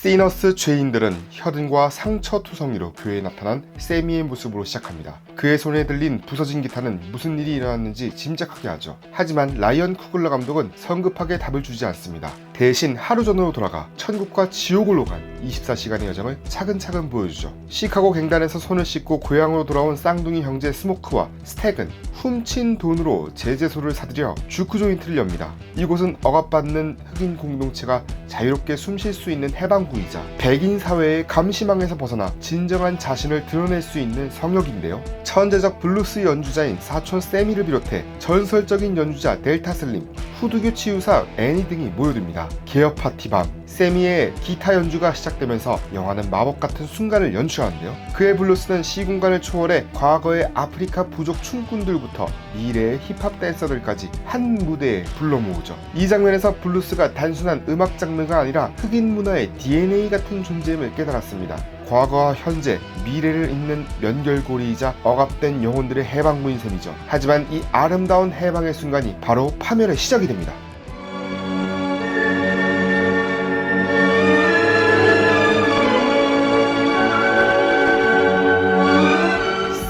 시너스 죄인들은 혈흔과 상처 투성이로 교회에 나타난 세미의 모습으로 시작합니다. 그의 손에 들린 부서진 기타는 무슨 일이 일어났는지 짐작하게 하죠. 하지만 라이언 쿠글러 감독은 성급하게 답을 주지 않습니다. 대신 하루 전으로 돌아가 천국과 지옥을 오간 24시간의 여정을 차근차근 보여주죠. 시카고 갱단에서 손을 씻고 고향으로 돌아온 쌍둥이 형제 스모크와 스택은 훔친 돈으로 제재소를 사들여 주크 조인트를 엽니다. 이곳은 억압받는 흑인 공동체가 자유롭게 숨 쉴 수 있는 해방 구이자 백인 사회의 감시망에서 벗어나 진정한 자신을 드러낼 수 있는 성역인데요. 천재적 블루스 연주자인 사촌 세미를 비롯해 전설적인 연주자 델타 슬림, 후두교 치유사 애니 등이 모여듭니다. 개업 파티 밤, 세미의 기타 연주가 시작되면서 영화는 마법 같은 순간을 연출하는데요. 그의 블루스는 시공간을 초월해 과거의 아프리카 부족 춤꾼들부터 미래의 힙합 댄서들까지 한 무대에 불러 모으죠. 이 장면에서 블루스가 단순한 음악 장르가 아니라 흑인 문화의 DNA 같은 존재임을 깨달았습니다. 과거와 현재, 미래를 잇는 연결고리이자 억압된 영혼들의 해방무인 셈이죠. 하지만 이 아름다운 해방의 순간이 바로 파멸의 시작이 됩니다.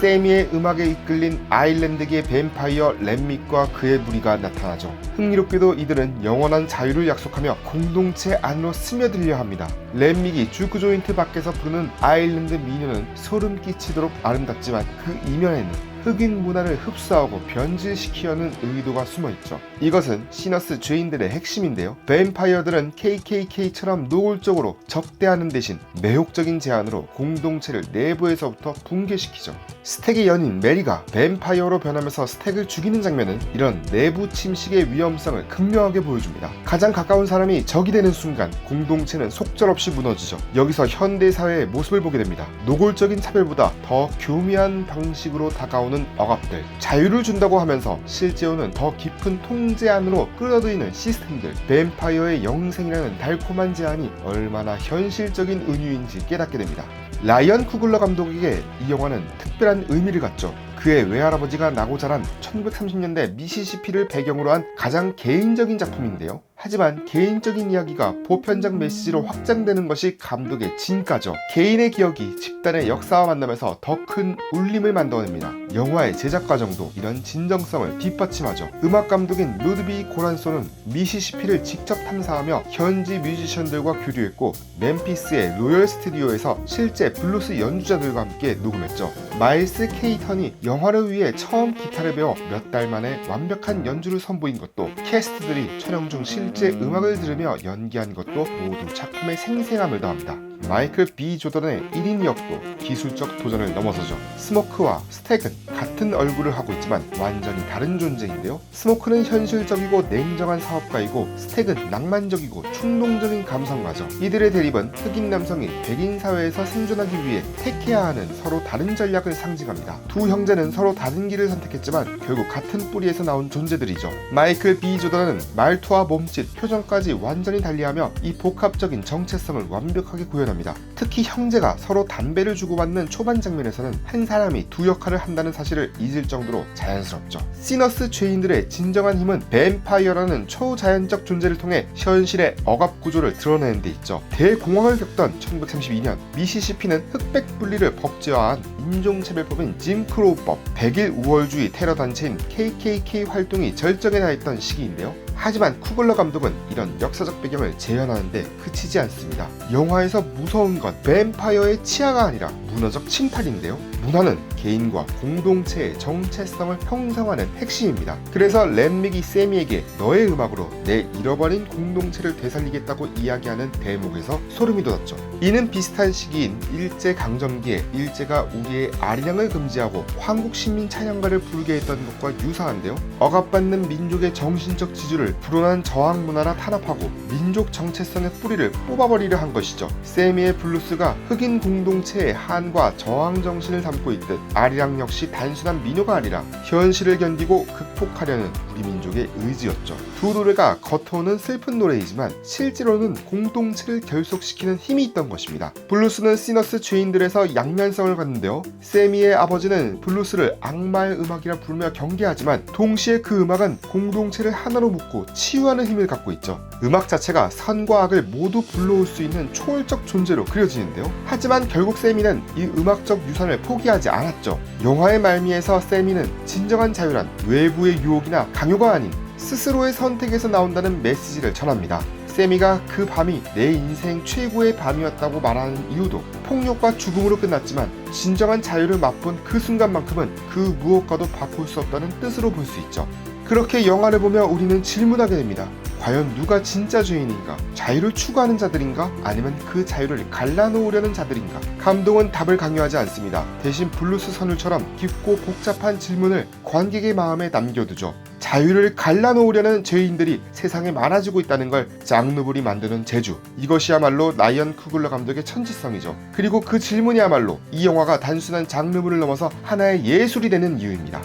세미의 음악에 이끌린 아일랜드계 뱀파이어 렘믹과 그의 무리가 나타나죠. 흥미롭게도 이들은 영원한 자유를 약속하며 공동체 안으로 스며들려 합니다. 렘믹이 주크 조인트 밖에서 부르는 아일랜드 미녀는 소름 끼치도록 아름답지만 그 이면에는 흑인 문화를 흡수하고 변질시키려는 의도가 숨어 있죠. 이것은 시너스 죄인들의 핵심인데요. 뱀파이어들은 KKK처럼 노골적으로 적대하는 대신 매혹적인 제안으로 공동체를 내부에서부터 붕괴시키죠. 스택의 연인 메리가 뱀파이어로 변하면서 스택을 죽이는 장면은 이런 내부 침식의 위험성을 극명하게 보여줍니다. 가장 가까운 사람이 적이 되는 순간 공동체는 속절없이 무너지죠. 여기서 현대 사회의 모습을 보게 됩니다. 노골적인 차별보다 더 교묘한 방식으로 다가오는 억압들, 자유를 준다고 하면서 실제로는 더 깊은 통제 안으로 끌어들이는 시스템들, 뱀파이어의 영생이라는 달콤한 제안이 얼마나 현실적인 은유인지 깨닫게 됩니다. 라이언 쿠글러 감독에게 이 영화는 특별한 의미를 갖죠. 그의 외할아버지가 나고 자란 1930년대 미시시피를 배경으로 한 가장 개인적인 작품인데요. 하지만 개인적인 이야기가 보편적 메시지로 확장되는 것이 감독의 진가죠. 개인의 기억이 집단의 역사와 만나면서 더 큰 울림을 만들어냅니다. 영화의 제작 과정도 이런 진정성을 뒷받침하죠. 음악 감독인 루드비 고란소는 미시시피를 직접 탐사하며 현지 뮤지션들과 교류했고 멤피스의 로열 스튜디오에서 실제 블루스 연주자들과 함께 녹음했죠. 마일스 케이턴이 영화를 위해 처음 기타를 배워 몇 달 만에 완벽한 연주를 선보인 것도 캐스트들이 촬영 중 실제 음악을 들으며 연기한 것도 모두 작품의 생생함을 더합니다. 마이클 B 조던의 1인 역도 기술적 도전을 넘어서죠. 스모크와 스택은 같은 얼굴을 하고 있지만 완전히 다른 존재인데요. 스모크는 현실적이고 냉정한 사업가이고 스택은 낭만적이고 충동적인 감성가죠. 이들의 대립은 흑인 남성이 백인 사회에서 생존하기 위해 택해야 하는 서로 다른 전략을 상징합니다. 두 형제는 서로 다른 길을 선택했지만 결국 같은 뿌리에서 나온 존재들이죠. 마이클 B 조던은 말투와 몸짓, 표정까지 완전히 달리하며 이 복합적인 정체성을 완벽하게 구현 합니다. 특히 형제가 서로 담배를 주고받는 초반 장면에서는 한 사람이 두 역할을 한다는 사실을 잊을 정도로 자연스럽죠. 시너스 죄인들의 진정한 힘은 뱀파이어라는 초자연적 존재를 통해 현실의 억압 구조를 드러내는 데 있죠. 대공황을 겪던 1932년 미시시피는 흑백 분리를 법제화한 인종차별법인 짐크로우법, 백일 우월주의 테러 단체인 KKK 활동이 절정에 달했던 시기인데요. 하지만 쿠글러 감독은 이런 역사적 배경을 재현하는데 그치지 않습니다. 영화에서 무서운 건 뱀파이어의 치아가 아니라 문화적 침탈인데요. 문화는 개인과 공동체의 정체성을 형성하는 핵심입니다. 그래서 랜믹이 세미에게 너의 음악으로 내 잃어버린 공동체를 되살리겠다고 이야기하는 대목에서 소름이 돋았죠. 이는 비슷한 시기인 일제 강점기에 일제가 우리의 아리랑을 금지하고 한국 시민 찬양가를 부르게 했던 것과 유사한데요. 억압받는 민족의 정신적 지주를 불온한 저항 문화라 탄압하고 민족 정체성의 뿌리를 뽑아버리려 한 것이죠. 세미의 블루스가 흑인 공동체의 한과 저항 정신을 담고 있듯 아리랑 역시 단순한 민요가 아니라 현실을 견디고 극복하려는 우리 민족의 의지였죠. 두 노래가 겉으로는 슬픈 노래이지만 실제로는 공동체를 결속시키는 힘이 있던 것입니다. 블루스는 시너스 죄인들에서 양면성을 갖는데요. 세미의 아버지는 블루스를 악마의 음악이라 부르며 경계하지만 동시에 그 음악은 공동체를 하나로 묶고 치유하는 힘을 갖고 있죠. 음악 자체가 선과 악을 모두 불러올 수 있는 초월적 존재로 그려지는데요. 하지만 결국 세미는 이 음악적 유산을 포기하지 않았죠. 영화의 말미에서 세미는 진정한 자유란 외부의 유혹이나 강 요가 아닌 스스로의 선택에서 나온다는 메시지를 전합니다. 세미가 그 밤이 내 인생 최고의 밤이었다고 말하는 이유도 폭력과 죽음으로 끝났지만 진정한 자유를 맛본 그 순간만큼은 그 무엇과도 바꿀 수 없다는 뜻으로 볼 수 있죠. 그렇게 영화를 보며 우리는 질문하게 됩니다. 과연 누가 진짜 죄인인가? 자유를 추구하는 자들인가? 아니면 그 자유를 갈라놓으려는 자들인가? 감독은 답을 강요하지 않습니다. 대신 블루스 선율처럼 깊고 복잡한 질문을 관객의 마음에 남겨두죠. 자유를 갈라놓으려는 죄인들이 세상에 많아지고 있다는 걸 장르블이 만드는 재주. 이것이야말로 라이언 쿠글러 감독의 천지성이죠. 그리고 그 질문이야말로 이 영화가 단순한 장르물을 넘어서 하나의 예술이 되는 이유입니다.